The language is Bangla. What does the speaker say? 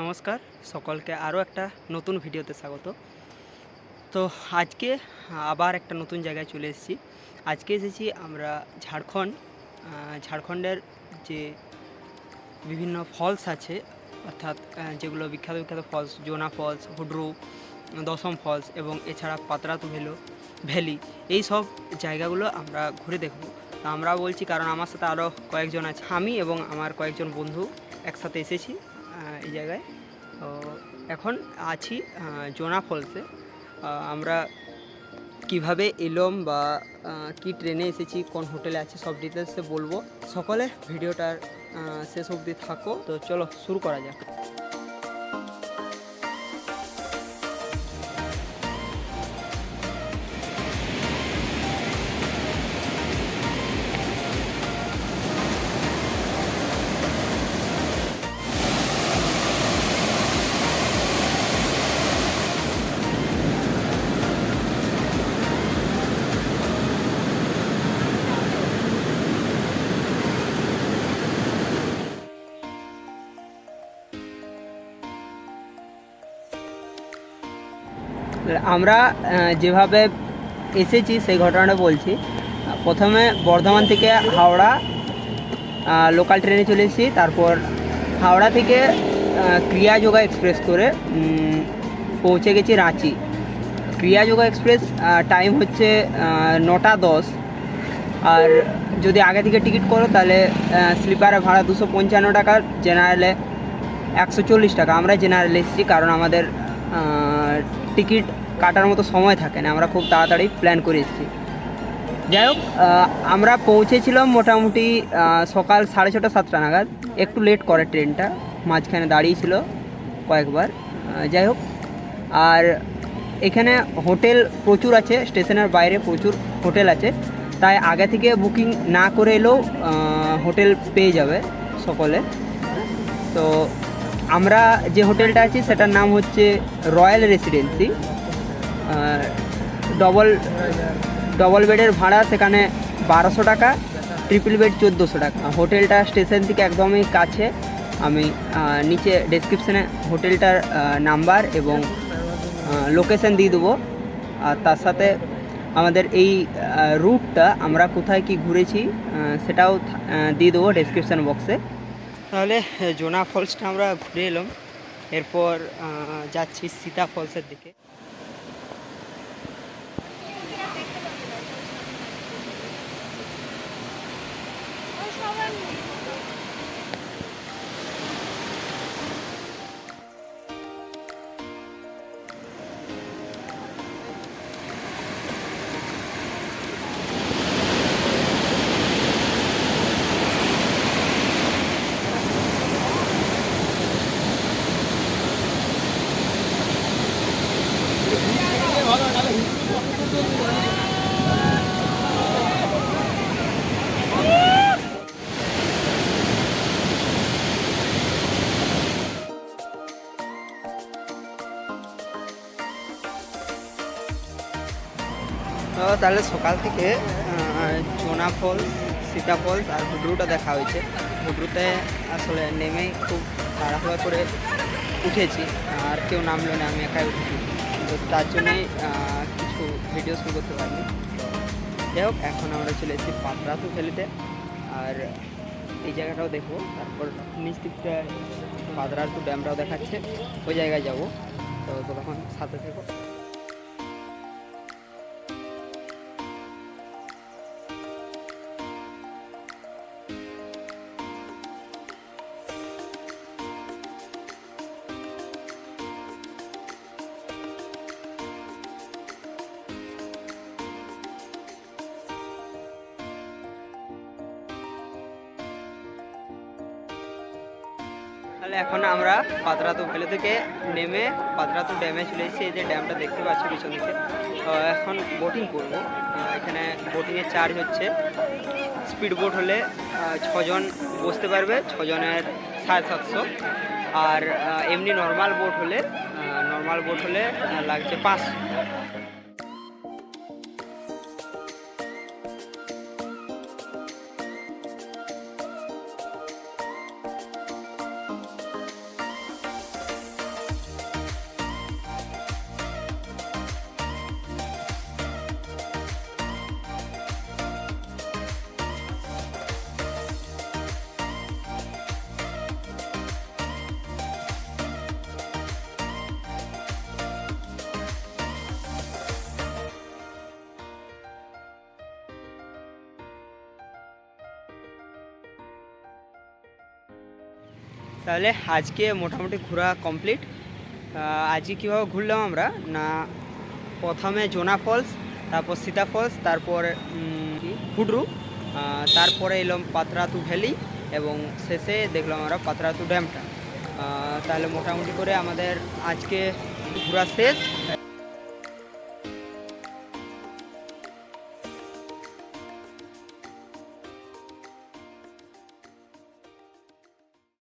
নমস্কার, সকলকে আরও একটা নতুন ভিডিওতে স্বাগত। তো আজকে আবার একটা নতুন জায়গায় চলে এসেছি। আজকে এসেছি আমরা ঝাড়খণ্ড। ঝাড়খণ্ডের যে বিভিন্ন ফলস আছে, অর্থাৎ যেগুলো বিখ্যাত বিখ্যাত ফলস, জোনা ফলস, হুড্রু, দশম ফলস এবং এছাড়া পাতরাতু ভেলো ভ্যালি এই সব জায়গাগুলো আমরা ঘুরে দেখব। আমরা বলছি, কারণ আমার সাথে আরও কয়েকজন আছে। আমি এবং আমার কয়েকজন বন্ধু একসাথে এসেছি। এই জায়গায়। তো এখন আছি জোনা ফলসে। আমরা কীভাবে এলম বা কি ট্রেনে এসেছি, কোন হোটেলে আছি, সব ডিটেলসে বলব। সকলে ভিডিওটার শেষ অবধি থাকো। তো চলো, শুরু করা যাক। আমরা যেভাবে এসেছি সেই ঘটনাটা বলছি। প্রথমে বর্ধমান থেকে হাওড়া লোকাল ট্রেনে চলে এসেছি। তারপর হাওড়া থেকে আহ, ক্রিয়াযোগা এক্সপ্রেস করে পৌঁছে গেছি রাঁচি। ক্রিয়াযোগা এক্সপ্রেস টাইম হচ্ছে নটা দশ। আর যদি আগে থেকে টিকিট করো তাহলে স্লিপারে ভাড়া দুশো পঞ্চান্ন টাকা জেনারেলে একশো চল্লিশ টাকা। আমরা জেনারেলে এসেছি কারণ আমাদের টিকিট কাটার মতো সময় থাকে না, আমরা খুব তাড়াতাড়ি প্ল্যান করে এসেছি। যাই হোক আমরা পৌঁছেছিলাম মোটামুটি সকাল সাড়ে ছটা, সাতটা নাগাদ। একটু লেট করে ট্রেনটা, মাঝখানে দাঁড়িয়েছিল কয়েকবার। যাই হোক, আর এখানে হোটেল প্রচুর আছে, স্টেশনের বাইরে প্রচুর হোটেল আছে। তাই আগে থেকে বুকিং না করে এলেও হোটেল পেয়ে যাবে সকলে। তো আমরা যে হোটেলটা আছি, সেটার নাম হচ্ছে রয়্যাল রেসিডেন্সি। ডবল ডবল বেডের ভাড়া সেখানে বারোশো টাকা, ট্রিপল বেড চোদ্দোশো টাকা। হোটেলটা স্টেশন থেকে একদমই কাছে। আমি নিচে ডেসক্রিপশানে হোটেলটার নাম্বার এবং লোকেশন দিয়ে দেবো। আর তার সাথে আমাদের এই রুটটা আমরা কোথায় কি ঘুরেছি সেটাও দিয়ে দেবো ডেসক্রিপশান বক্সে তাহলে জোনা ফলসটা আমরা ঘুরে এলাম। এরপর যাচ্ছি সীতা ফলসের দিকে। তাহলে সকাল থেকে আহ, জোনা ফলস সীতা ফলস আর হুড্রুটা দেখা হয়েছে। হুড্রুতে আসলে নেমেই খুব তাড়াহুড়া করে উঠেছি আর কেউ নামলো না আমি একাই উঠেছি। তো তার জন্যই কিছু ভিডিও শুরু করতে পারিনি। যাই হোক এখন আমরা চলে এসেছি পাতরাতু ভ্যালিতে আর এই জায়গাটাও দেখব। তারপর নিচ দিকটা পাতরাতু ড্যামটাও দেখাচ্ছে। ওই জায়গায় যাব। তো তখন সাথে থেকো। তাহলে এখন আমরা পাতরাতু ভ্যালি থেকে নেমে পাতরাতু ড্যামে চলে এসেছি। এই যে ড্যামটা দেখতে পাচ্ছি পিছন দিকে। এখন বোটিং করব। এখানে বোটিংয়ের চার্জ হচ্ছে। স্পিড বোট হলে ছজন বসতে পারবে, ছজনের সাড়ে সাতশো। আর এমনি নর্মাল বোট হলে নর্মাল বোট হলে লাগছে পাঁচশো। তাহলে আজকে মোটামুটি ঘোরা কমপ্লিট। আজকে কীভাবে ঘুরলাম আমরা? না, প্রথমে জোনা ফলস, তারপর সীতা ফলস, তারপর হুডরু। তারপরে এলাম পাতরাতু ভ্যালি এবং শেষে দেখলাম আমরা পাতরাতু ড্যামটা। তাহলে মোটামুটি করে আমাদের আজকে ঘোরা শেষ।